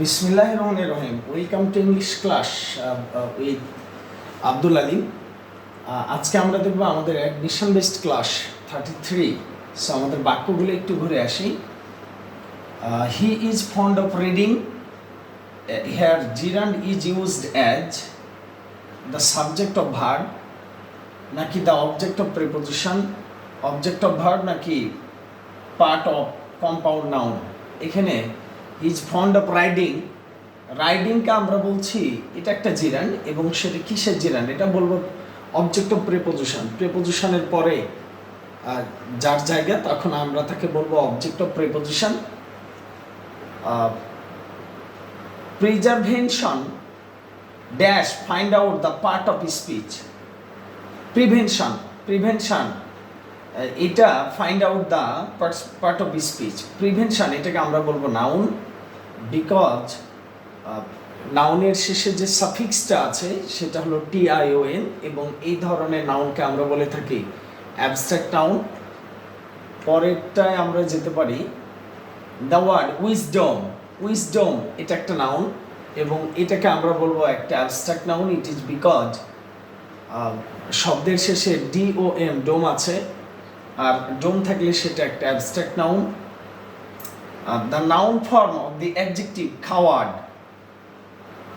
বিসমিল্লাহ রহমান রহিম welcome to English class with Abdul Ali আজকে আমরা দেখব আমাদের admission based class thirty three so আমাদের বাক্যগুলো একটু ঘুরে আসি। He is fond of reading here gerund is used as the subject of verb নাকি the object of preposition object of verb নাকি পার্ট অফ কম্পাউন্ড নাউন এখানে is fond of riding রাইডিংকে আমরা বলছি, এটা একটা জিরান এবং সেটা কিসের জিরান? এটা বলব অবজেক্ট অফ প্রেপোজিশন প্রেপোজিশনের পরে যার জায়গা, তখন আমরা তাকে বলব object of preposition preservation dash find out the part of speech prevention prevention এটা find out the parts part of speech prevention এটাকে আমরা বলব নাউন বিকজ নাউনের শেষে যে সাফিক্সটা আছে, সেটা হলো টিআইওএন এবং এই ধরনের নাউনকে আমরা বলে থাকি অ্যাবস্ট্রাক্ট নাউন পরেরটায় আমরা যেতে পারি দ্য ওয়ার্ড উইজডম উইজডম এটা একটা নাউন এবং এটাকে আমরা বলব একটা abstract noun it is because শব্দের শেষে ডি ও এম ডোম আছে। আর ডোম থাকলে সেটা একটা abstract noun R the noun form of the adjective coward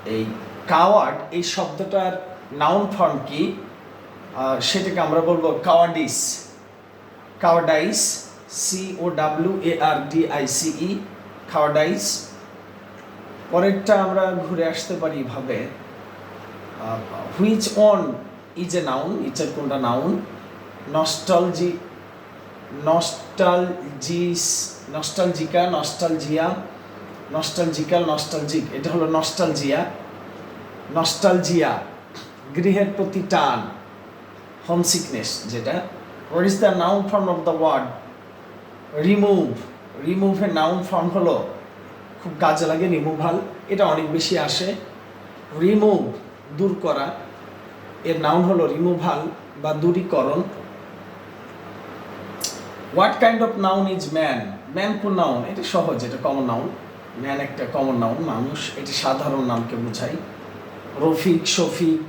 এই কাওয়ার্ড এই শব্দটার নাউন ফর্ম কি? সেটাকে আমরা বলব cowardice cowardice C O W A R D I C E cowardice পরেরটা আমরা ঘুরে আসতে পারি এভাবে which on is a noun ইচের কোনটা noun nostalgy nostalgies nostalgica nostalgia nostalgical nostalgic এটা হলো নস্টালজিয়া নস্টালজিয়া গৃহের প্রতি টান হোম সিকনেস যেটা what is the noun form of the word remove রিমুভের noun form হলো, খুব কাজে লাগে রিমুভাল এটা অনেক বেশি আসে রিমুভ দূর করা, এর নাউন হলো রিমুভাল বা দূরীকরণ what kind of noun is man man কোন নাউন এটা সহজ, এটা কমন নাউন ম্যান একটা কমন নাউন মানুষ, এটি সাধারণ নামকে বোঝাই রফিক, শফিক,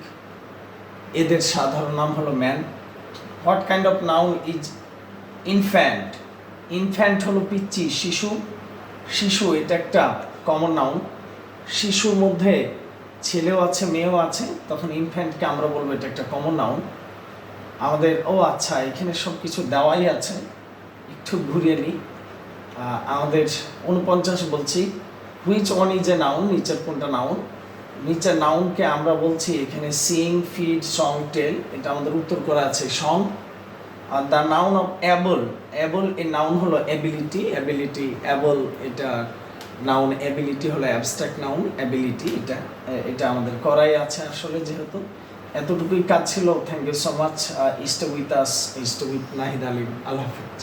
এদের সাধারণ নাম হলো man what kind of noun is infant infant হলো পিচ্চি, শিশু। শিশু, এটা একটা কমন নাউন শিশুর মধ্যে ছেলেও আছে, মেয়েও আছে, তখন ইনফ্যান্টকে আমরা বলব এটা একটা কমন নাউন আমাদের, ও আচ্ছা এখানে সব কিছু দেওয়াই আছে। একটু ঘুরিয়ে নিই। আমাদের উনপঞ্চাশ বলছি। Which one is a noun নিচের কোনটা নাউন নিচের নাউনকে আমরা বলছি এখানে সিং ফিড সং টেল এটা আমাদের উত্তর করা আছে song R the noun of able able এর নাউন হলো অ্যাবিলিটি অ্যাবিলিটি অ্যাবল এটা নাউন অ্যাবিলিটি হলো অ্যাবস্ট্রাক্ট নাউন অ্যাবিলিটি এটা এটা আমাদের করাই আছে আসলে যেহেতু। এতটুকুই কাজ ছিল। Thank you so much stay with us stay with Nahid Alim. Allah Hafiz.